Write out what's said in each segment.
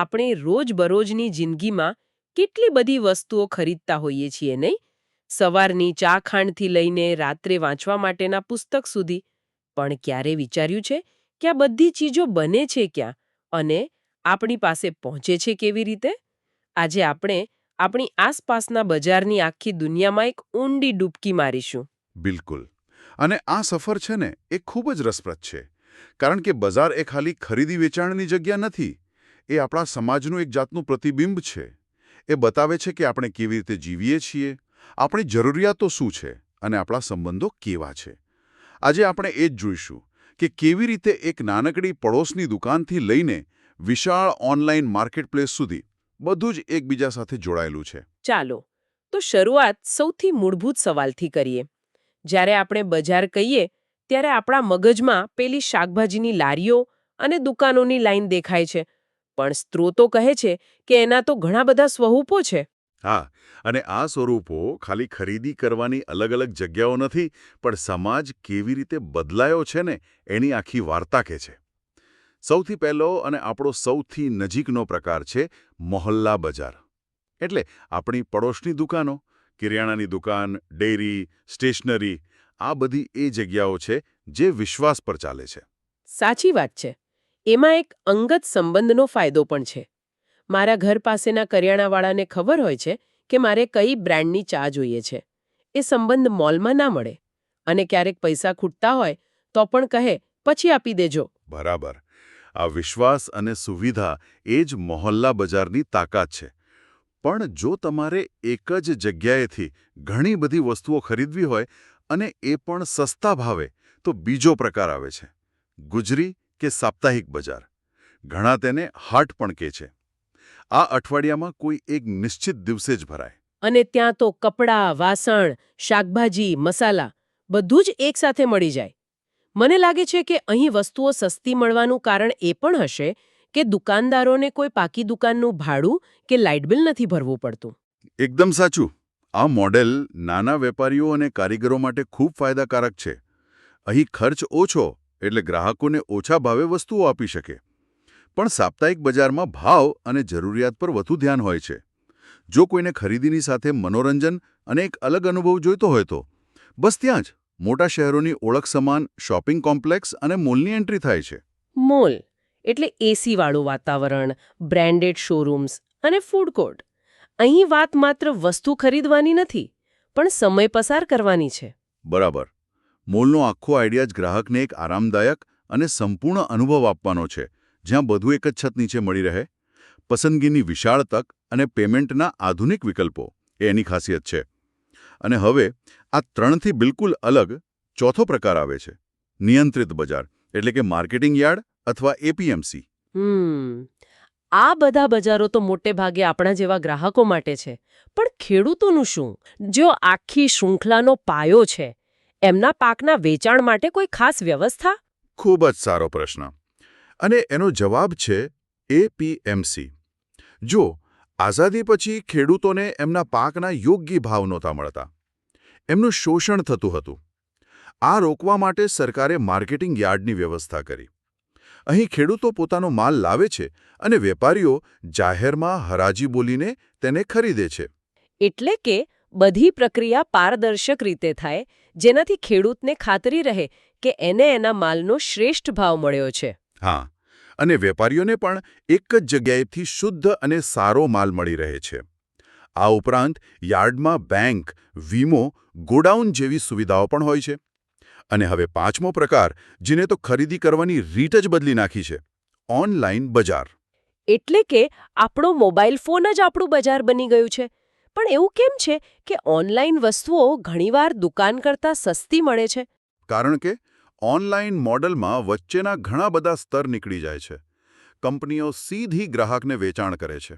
આપણે રોજબરોજની જિંદગીમાં કેટલી બધી વસ્તુઓ ખરીદતા હોઈએ છીએ, નહીં? સવારની ચા ખાંડથી લઈને રાત્રે વાંચવા માટેના પુસ્તક સુધી. પણ ક્યારે વિચાર્યું છે કે આ બધી ચીજો બને છે ક્યાં? અને આપણી પાસે પહોંચે છે કેવી રીતે? આજે આપણે આપણી આસપાસના બજારની આખી દુનિયામાં એક ઊંડી ડૂબકી મારીશું. બિલકુલ. અને આ સફર છે ને, એ ખૂબ જ રસપ્રદ છે. કારણ કે બજાર એ ખાલી ખરીદી વેચાણની જગ્યા નથી એ આપણા સમાજનું એક જાતનું પ્રતિબિંબ છે. એ બતાવે છે કે આપણે કેવી રીતે જીવીએ છીએ, આપણી જરૂરિયાતો શું છે અને આપણા સંબંધો કેવા છે. આજે આપણે એ જ જોઈશું કે કેવી રીતે એક નાનકડી પડોશની દુકાનથી લઈને વિશાળ ઓનલાઈન માર્કેટપ્લેસ સુધી બધું જ એકબીજા સાથે જોડાયેલું છે. ચાલો, તો શરૂઆત સૌથી મૂળભૂત સવાલથી કરીએ. જ્યારે આપણે બજાર કહીએ, ત્યારે આપણા મગજમાં પેલી શાકભાજીની લારીઓ અને દુકાનોની લાઈન દેખાય છે. પણ સ્ત્રોતો કહે છે કે એના તો ઘણા બધા સ્વરૂપો છે. હા અને આ સ્વરૂપો ખાલી ખરીદી કરવાની અલગ અલગ જગ્યાઓ નથી પણ સમાજ કેવી રીતે બદલાયો છે ને એની આખી વાર્તા કે છે. સૌથી પહેલો અને આપણો સૌથી નજીકનો પ્રકાર છે મોહલ્લા બજાર. એટલે આપણી પડોશની દુકાનો કિરિયાણાની દુકાન ડેરી સ્ટેશનરી આ બધી એ જગ્યાઓ છે જે વિશ્વાસ પર ચાલે છે. સાચી વાત છે. એમાં એક અંગત સંબંધનો ફાયદો પણ છે. મારા ઘર પાસેના કરિયાણાવાળાને ખબર હોય છે કે મારે કઈ બ્રાન્ડની ચા જોઈએ છે. એ સંબંધ મોલમાં ના મળે અને ક્યારેક પૈસા ખૂટતા હોય તો પણ કહે, પછી આપી દેજો. બરાબર. આ વિશ્વાસ અને સુવિધા એ જ મોહલ્લા બજારની તાકાત છે. પણ જો તમારે એક જ જગ્યાએથી ઘણી બધી વસ્તુઓ ખરીદવી હોય અને એ પણ સસ્તા ભાવે, તો બીજો પ્રકાર આવે છે. ગુજરી કે સાપ્તાહિક બજાર. ઘણા તેને હાટ પણ કહે છે. આ અઠવાડિયામાં કોઈ એક નિશ્ચિત દિવસે જ ભરાય. અને ત્યાં તો કપડાં વાસણ શાકભાજી મસાલા બધું જ એકસાથે મળી જાય. મને લાગે છે કે અહીં વસ્તુઓ સસ્તી મળવાનું કારણ એ પણ હશે કે દુકાનદારોને કોઈ પાકી દુકાનનું ભાડું કે લાઇટ બિલ નથી ભરવું પડતું. એકદમ સાચું. આ મોડેલ નાના વેપારીઓ અને કારીગરો માટે ખૂબ ફાયદાકારક છે. અહીં ખર્ચ ઓછો એટલે ગ્રાહકોને ઓછા ભાવે વસ્તુઓ આપી શકે. પણ સાપ્તાહિક બજારમાં ભાવ અને જરૂરિયાત પર વધુ ધ્યાન હોય છે. જો કોઈને ખરીદીની સાથે મનોરંજન અને એક અલગ અનુભવ જોઈતો હોય તો બસ ત્યાં જ મોટા શહેરોની ઓળખ સમાન શોપિંગ કોમ્પ્લેક્સ અને મોલની એન્ટ્રી થાય છે. મોલ એટલે એસીવાળું વાતાવરણ બ્રાન્ડેડ શોરૂમ્સ અને ફૂડ કોર્ટ. અહીં વાત માત્ર વસ્તુ ખરીદવાની નથી પણ સમય પસાર કરવાની છે. બરાબર. મોલનો આખો આઈડિયા જ ગ્રાહકને એક આરામદાયક અને સંપૂર્ણ અનુભવ આપવાનો છે, જ્યાં બધું એક જ છત નીચે મળી રહે. પસંદગીની વિશાળ તક અને પેમેન્ટના આધુનિક વિકલ્પો, એ એની ખાસિયત છે. અને હવે, આ ત્રણથી બિલકુલ અલગ ચોથો પ્રકાર આવે છે, નિયંત્રિત બજાર, એટલે કે માર્કેટિંગ યાર્ડ અથવા એપીએમસી. આ બધા બજારો તો મોટે ભાગે આપણા જેવા ગ્રાહકો માટે છે, પણ ખેડૂતોનું શું? જો આખી શૃંખલાનો પાયો છે એમના પાકના વેચાણ માટે કોઈ ખાસ વ્યવસ્થા? ખૂબ જ સારો પ્રશ્ન. અને એનો જવાબ છે એપીએમસી જો આઝાદી પછી ખેડૂતોને એમના પાકના યોગ્ય ભાવ નહોતા મળતા. એમનું શોષણ થતું હતું. આ રોકવા માટે સરકારે માર્કેટિંગ યાર્ડની વ્યવસ્થા કરી. અહીં ખેડૂતો પોતાનો માલ લાવે છે અને વેપારીઓ જાહેરમાં હરાજી બોલીને તેને ખરીદે છે. એટલે કે બધી પ્રક્રિયા પારદર્શક રીતે થાય જેનાથી ખેડૂતને ખાતરી રહે કે એને એના માલનો શ્રેષ્ઠ ભાવ મળ્યો છે. હા અને વેપારીઓને પણ એક જ જગ્યાએથી શુદ્ધ અને સારો માલ મળી રહે છે. આ ઉપરાંત યાર્ડમાં બેંક વીમો ગોડાઉન જેવી સુવિધાઓ પણ હોય છે. અને હવે પાંચમો પ્રકાર જેને તો ખરીદી કરવાની રીત જ બદલી નાખી છે ઓનલાઈન બજાર. એટલે કે આપણો મોબાઈલ ફોન જ આપણું બજાર બની ગયું છે. પણ એવું કેમ છે કે ઓનલાઈન વસ્તુઓ ઘણીવાર દુકાન કરતાં સસ્તી મળે છે? કારણ કે ઓનલાઈન મોડલમાં વચ્ચેના ઘણા બધા સ્તર નીકળી જાય છે. કંપનીઓ સીધી ગ્રાહકને વેચાણ કરે છે.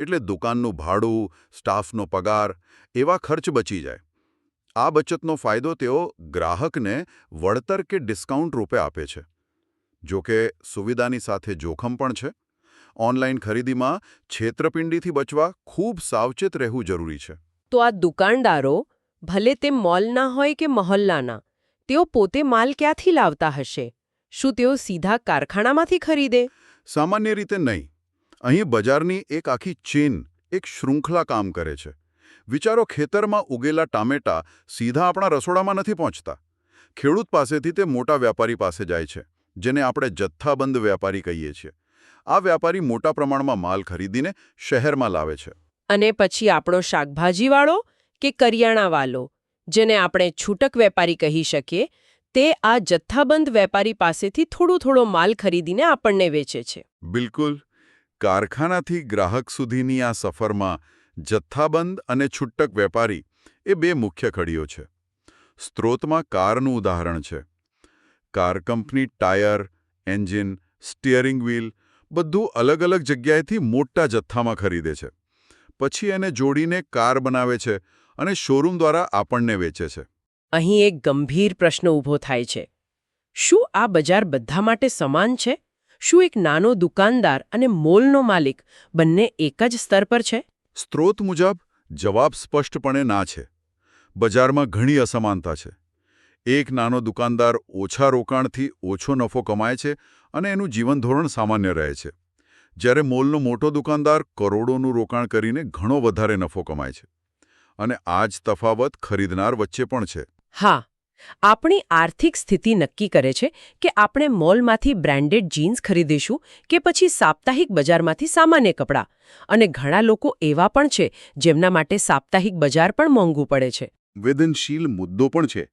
એટલે દુકાનનું ભાડું, સ્ટાફનો પગાર, એવા ખર્ચ બચી જાય. આ બચતનો ફાયદો તેઓ ગ્રાહકને વળતર કે ડિસ્કાઉન્ટ રૂપે આપે છે. જોકે સુવિધાની સાથે જોખમ પણ છે. ઓનલાઈન ખરીદીમાં છેતરપિંડીથી બચવા ખૂબ સાવચેત રહેવું જરૂરી છે. તો આ દુકાનદારો ભલે તે મોલના હોય કે મહોલ્લાના તેઓ પોતે માલ ક્યાંથી લાવતા હશે? શું તેઓ સીધા કારખાનામાંથી ખરીદે? સામાન્ય રીતે નહીં. અહીં બજારની એક આખી ચેન એક શૃંખલા કામ કરે છે. વિચારો ખેતરમાં ઉગેલા ટામેટા સીધા આપણા રસોડામાં નથી પહોંચતા. ખેડૂત પાસેથી તે મોટા વ્યાપારી પાસે જાય છે જેને આપણે જથ્થાબંધ વ્યાપારી કહીએ છીએ. આ વ્યાપારી મોટા પ્રમાણમાં માલ ખરીદીને શહેરમાં લાવે છે. અને પછી આપણો શાકભાજીવાળો કે કરિયાણાવાલો જેને આપણે છૂટક વેપારી કહી શકીએ તે આ જથ્થાબંધ વેપારી પાસેથી થોડો થોડો માલ ખરીદીને આપણને વેચે છે. બિલકુલ. કારખાનાથી ગ્રાહક સુધીની આ સફરમાં જથ્થાબંધ અને છૂટક વેપારી એ બે મુખ્ય કડીઓ છે. સ્ત્રોતમાં કારનું ઉદાહરણ છે. Car company tyre engine steering wheel બધું અલગ અલગ જગ્યાએથી મોટા જથ્થામાં ખરીદે છે. પછી એને જોડીને કાર બનાવે છે અને શોરૂમ દ્વારા આપણને વેચે છે. અહીં એક ગંભીર પ્રશ્ન ઊભો થાય છે. શું આ બજાર બધા માટે સમાન છે? શું એક નાનો દુકાનદાર અને મોલનો માલિક બંને એક જ સ્તર પર છે? સ્ત્રોત મુજબ જવાબ સ્પષ્ટપણે ના છે. બજારમાં ઘણી અસમાનતા છે. એક નાનો દુકાનદાર ઓછા રોકાણથી ઓછો નફો કમાય છે અને એનું જીવનધોરણ સામાન્ય રહે છે. જ્યારે મોલનો મોટો દુકાનદાર કરોડોનું રોકાણ કરીને ઘણો વધારે નફો કમાય છે. અને આ જ તફાવત ખરીદનાર વચ્ચે પણ છે. હા આપણી આર્થિક સ્થિતિ નક્કી કરે છે કે આપણે મોલમાંથી બ્રાન્ડેડ જીન્સ ખરીદીશું કે પછી સાપ્તાહિક બજારમાંથી સામાન્ય કપડાં. અને ઘણા લોકો એવા પણ છે જેમના માટે સાપ્તાહિક બજાર પણ મોંઘું પડે છે. વેદનશીલ મુદ્દો પણ છે.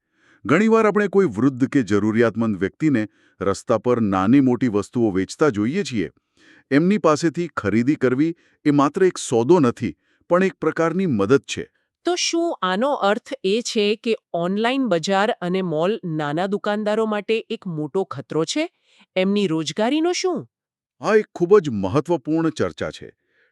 ઘણીવાર આપણે કોઈ વૃદ્ધ કે જરૂરિયાતમંદ વ્યક્તિને રસ્તા પર નાની મોટી વસ્તુઓ વેચતા જોઈએ છીએ. એમની પાસેથી ખરીદી કરવી એ માત્ર એક સોદો નથી પણ એક પ્રકારની મદદ છે. તો શું આનો અર્થ એ છે કે ઓનલાઈન બજાર અને મોલ નાના દુકાનદારો માટે એક મોટો ખતરો છે? એમની રોજગારીનો શું? આ એક ખૂબ જ મહત્વપૂર્ણ ચર્ચા છે.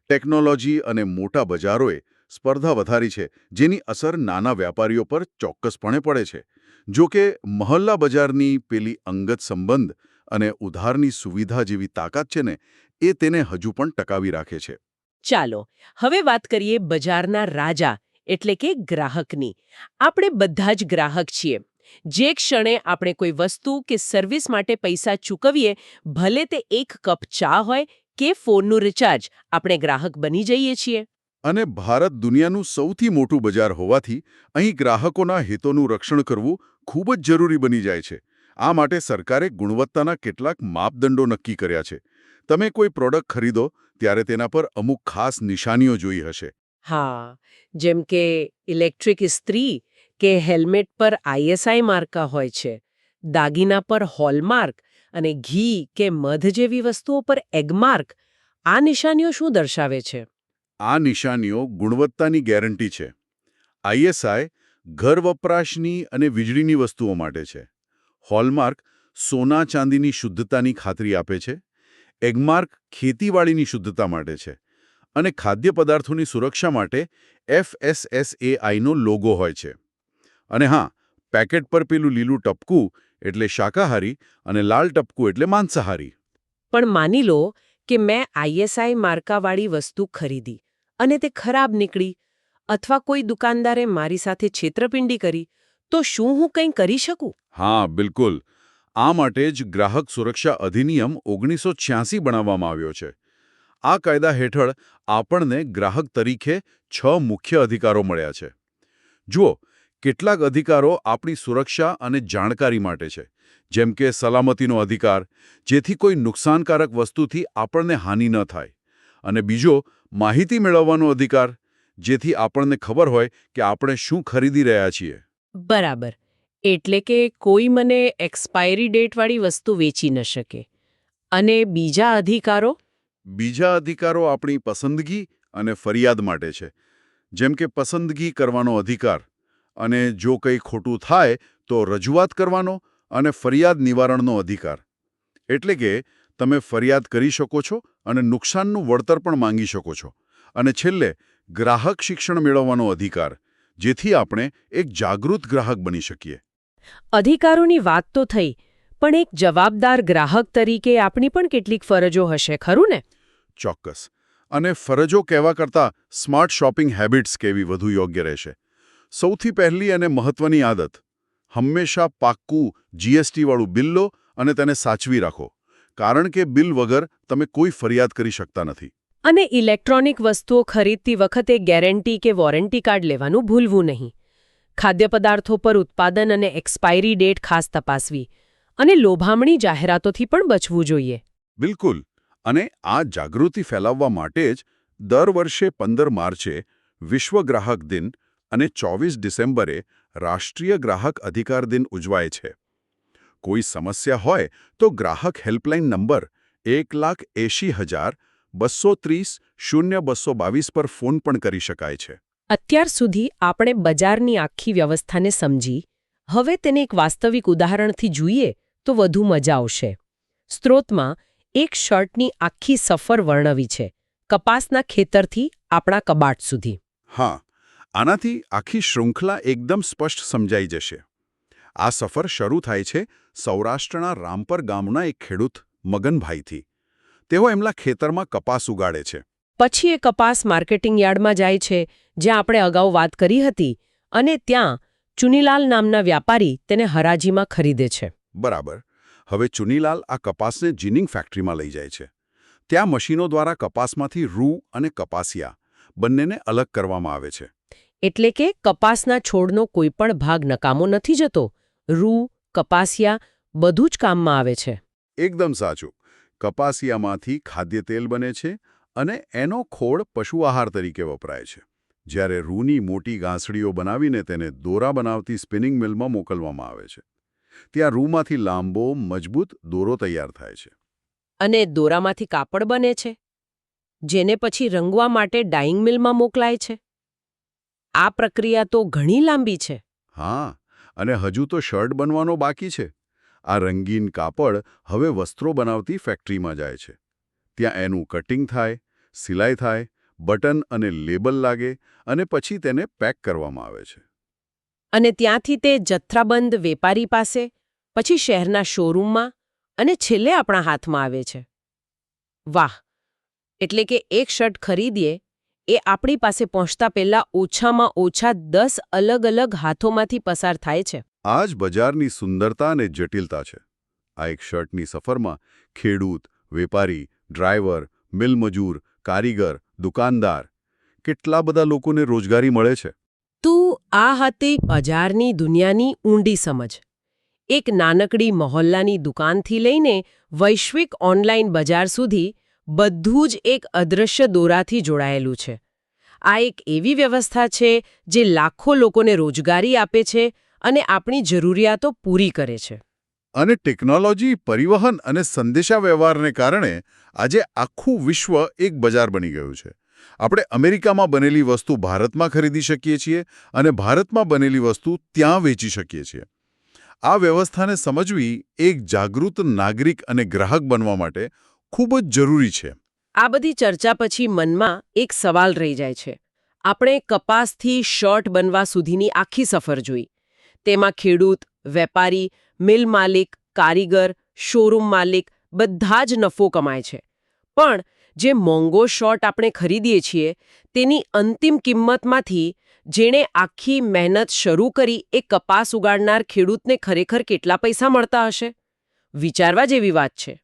ટેકનોલોજી અને મોટા બજારોએ સ્પર્ધા વધારી છે જેની અસર નાના વ્યાપારીઓ પર ચોક્કસપણે પડે છે. જો કે મહલ્લા બજારની પેલી અંગત સંબંધ અને ઉધારની સુવિધા જેવી તાકાત છે ને એ તેને હજુ પણ ટકાવી રાખે છે. ચાલો હવે વાત કરીએ બજારના રાજા એટલે કે ગ્રાહકની. આપણે બધા જ ગ્રાહક છીએ. જે ક્ષણે આપણે કોઈ વસ્તુ કે સર્વિસ માટે પૈસા ચૂકવીએ ભલે તે એક કપ ચા હોય કે ફોનનું રિચાર્જ આપણે ગ્રાહક બની જઈએ છીએ. અને ભારત દુનિયાનું સૌથી મોટું બજાર હોવાથી અહીં ગ્રાહકોના હિતોનું રક્ષણ કરવું ખૂબ જ જરૂરી બની જાય છે. આ માટે સરકારે ગુણવત્તાના કેટલાક માપદંડો નક્કી કર્યા છે. તમે કોઈ પ્રોડક્ટ ખરીદો ત્યારે તેના પર અમુક ખાસ નિશાનીઓ જોઈ હશે. હા જેમ કે ઇલેક્ટ્રિક ઇસ્ત્રી કે હેલ્મેટ પર આઈએસઆઈ માર્કા હોય છે દાગીના પર હોલમાર્ક અને ઘી કે મધ જેવી વસ્તુઓ પર એગમાર્ક આ નિશાનીઓ શું દર્શાવે છે? આ નિશાનીઓ ગુણવત્તાની ગેરંટી છે. આઈએસઆઈ ઘર વપરાશની અને વીજળીની વસ્તુઓ માટે છે. હોલમાર્ક સોના ચાંદીની શુદ્ધતાની ખાતરી આપે છે. એગમાર્ક ખેતીવાડીની શુદ્ધતા માટે છે અને ખાદ્ય પદાર્થોની સુરક્ષા માટે એફએસએસએઆઈનો લોગો હોય છે. અને હા, પેકેટ પર પેલું લીલું ટપકું એટલે શાકાહારી અને લાલ ટપકું એટલે માંસાહારી. પણ માની લો કે મેં આઈએસઆઈ માર્કાવાળી વસ્તુ ખરીદી અને તે ખરાબ નીકળી. અથવા કોઈ દુકાનદારે મારી સાથે છેતરપિંડી કરી, તો શું હું કંઈ કરી શકું? હા, બિલકુલ. આ માટે જ ગ્રાહક સુરક્ષા અધિનિયમ ઓગણીસો બનાવવામાં આવ્યો છે. આ કાયદા હેઠળ આપણને ગ્રાહક તરીકે છ મુખ્ય અધિકારો મળ્યા છે. જુઓ, કેટલાક અધિકારો આપણી સુરક્ષા અને જાણકારી માટે છે, જેમ કે સલામતીનો અધિકાર, જેથી કોઈ નુકસાનકારક વસ્તુથી આપણને હાનિ ન થાય. અને બીજો, માહિતી મેળવવાનો અધિકાર જેથી આપણને ખબર હોય કે આપણે શું ખરીદી રહ્યા છીએ. બરાબર. એટલે કે કોઈ મને એક્સપાયરી ડેટવાળી વસ્તુ વેચી ન શકે. અને બીજા અધિકારો? બીજા અધિકારો આપણી પસંદગી અને ફરિયાદ માટે છે. જેમ કે પસંદગી કરવાનો અધિકાર અને જો કંઈ ખોટું થાય તો રજૂઆત કરવાનો અને ફરિયાદ નિવારણનો અધિકાર. એટલે કે તમે ફરિયાદ કરી શકો છો અને નુકસાનનું વળતર પણ માંગી શકો છો. અને છેલ્લે ગ્રાહક શિક્ષણ મેળવવાનો અધિકાર જેથી આપણે એક જાગૃત ગ્રાહક બની શકીએ. અધિકારોની વાત તો થઈ પણ એક જવાબદાર ગ્રાહક તરીકે આપણી પણ કેટલીક ફરજો હશે ખરું ને? ચોક્કસ. અને ફરજો કહેવા કરતાં સ્માર્ટ શોપિંગ હેબિટ્સ કેવી વધુ યોગ્ય રહેશે? સૌથી પહેલી અને મહત્વની આદત હંમેશા પાક્કું જીએસટીવાળું બિલ લો અને તેને સાચવી રાખો કારણ કે બિલ વગર તમે કોઈ ફરિયાદ કરી શકતા નથી. અને ઇલેક્ટ્રોનિક વસ્તુઓ ખરીદતી વખતે ગેરંટી કે વોરંટી કાર્ડ લેવાનું ભૂલવું નહીં. ખાદ્ય પદાર્થો પર ઉત્પાદન અને એક્સપાયરી ડેટ ખાસ તપાસવી અને લોભામણી જાહેરાતોથી પણ બચવું જોઈએ. બિલકુલ. અને આ જાગૃતિ ફેલાવવા માટે જ દર વર્ષે પંદર માર્ચે વિશ્વ ગ્રાહક દિન અને ચોવીસ ડિસેમ્બરે રાષ્ટ્રીય ગ્રાહક અધિકાર દિન ઉજવાય છે. કોઈ સમસ્યા હોય તો ગ્રાહક હેલ્પલાઇન નંબર એક લાખ એંશી હજાર બસો ત્રીસ શૂન્ય બસો બાવીસ પર ફોન પણ કરી શકાય છે. અત્યાર સુધી આપણે બજારની આખી વ્યવસ્થાને સમજી. હવે તેને એક વાસ્તવિક ઉદાહરણથી જોઈએ તો વધુ મજા આવશે. સ્ત્રોતમાં એક શર્ટની આખી સફર વર્ણવી છે. કપાસના ખેતરથી આપણા કબાટ સુધી. હા આનાથી આખી શૃંખલા એકદમ સ્પષ્ટ સમજાઈ જશે. આ સફર શરૂ થાય છે સૌરાષ્ટ્રના રામપર ગામના એક ખેડૂત મગનભાઈથી. તેઓ એમના ખેતરમાં કપાસ ઉગાડે છે. પછી એ કપાસ માર્કેટિંગ યાર્ડમાં જાય છે જ્યાં આપણે અગાઉ વાત કરી હતી અને ત્યાં ચુનીલાલ નામના વ્યાપારી તેને હરાજીમાં ખરીદે છે. બરાબર. હવે ચુનીલાલ આ કપાસને જીનિંગ ફેક્ટરીમાં લઈ જાય છે. ત્યાં મશીનો દ્વારા કપાસમાંથી રૂ અને કપાસિયા બંનેને અલગ કરવામાં આવે છે. એટલે કે કપાસના છોડનો કોઈ પણ ભાગ નકામો નથી જતો રૂ કપાસિયા બધું જ કામમાં આવે છે. એકદમ સાચું. કપાસિયામાંથી ખાદ્ય તેલ બને છે અને એનો ખોળ પશુ આહાર તરીકે વપરાય છે. જ્યારે રૂની મોટી ગાંસડીઓ બનાવીને તેને દોરા બનાવતી સ્પિનિંગ મિલમાં મોકલવામાં આવે છે. ત્યાં રૂમાંથી લાંબો મજબૂત દોરો તૈયાર થાય છે. અને દોરામાંથી કાપડ બને છે જેને પછી રંગવા માટે ડાઇંગ મિલમાં મોકલાય છે. આ પ્રક્રિયા તો ઘણી લાંબી છે. હા અને હજુ તો શર્ટ બનવાનો બાકી છે. આ રંગીન કાપડ હવે વસ્ત્રો બનાવતી ફેક્ટરીમાં જાય છે. ત્યાં એનું કટિંગ થાય, સિલાઈ થાય, બટન અને લેબલ લાગે અને પછી તેને પેક કરવામાં આવે છે. અને ત્યાંથી તે જથ્થાબંધ વેપારી પાસે, પછી શહેરના શોરૂમમાં અને છેલ્લે આપણા હાથમાં આવે છે. વાહ! એટલે કે એક શર્ટ ખરીદીએ, એ આપણી પાસે પહોંચતા પહેલાં ઓછામાં ઓછા દસ અલગ અલગ હાથોમાંથી પસાર થાય છે. આ જ બજારની સુંદરતા અને જટિલતા છે. આ એક શર્ટની સફરમાં ખેડૂત, વેપારી, ડ્રાઈવર, મિલમજૂર, કારીગર, દુકાનદાર કેટલા બધા લોકોને રોજગારી મળે છે? તું આ હતી બજારની દુનિયાની ઊંડી સમજ. એક નાનકડી મહોલ્લાની દુકાનથી લઈને વૈશ્વિક ઓનલાઈન બજાર સુધી બધું જ એક અદૃશ્ય દોરાથી જોડાયેલું છે. આ એક એવી વ્યવસ્થા છે જે લાખો લોકોને રોજગારી આપે છે અને આપણી જરૂરિયાતો પૂરી કરે છે. અને ટેકનોલોજી પરિવહન અને સંદેશાવ્યવહારને કારણે આજે આખું વિશ્વ એક બજાર બની ગયું છે. આપણે અમેરિકામાં બનેલી વસ્તુ ભારતમાં ખરીદી શકીએ છીએ અને ભારતમાં બનેલી વસ્તુ ત્યાં વેચી શકીએ છીએ. આ વ્યવસ્થાને સમજવી એક જાગૃત નાગરિક અને ગ્રાહક બનવા માટે ખૂબ જ જરૂરી છે. આ બધી ચર્ચા પછી મનમાં એક સવાલ રહી જાય છે. આપણે કપાસથી શર્ટ બનવા સુધીની આખી સફર જોઈ. તેમાં ખેડૂત, વેપારી, મિલ માલિક, કારીગર, શોરૂમ માલિક બધા જ નફો કમાય છે. પણ જે મોંઘો શોટ આપણે ખરીદીએ છીએ, તેની અંતિમ કિંમતમાંથી જેણે આખી મહેનત શરૂ કરી એ કપાસ ઉગાડનાર ખેડૂતને ખરેખર કેટલા પૈસા મળતા હશે? વિચારવા જેવી વાત છે.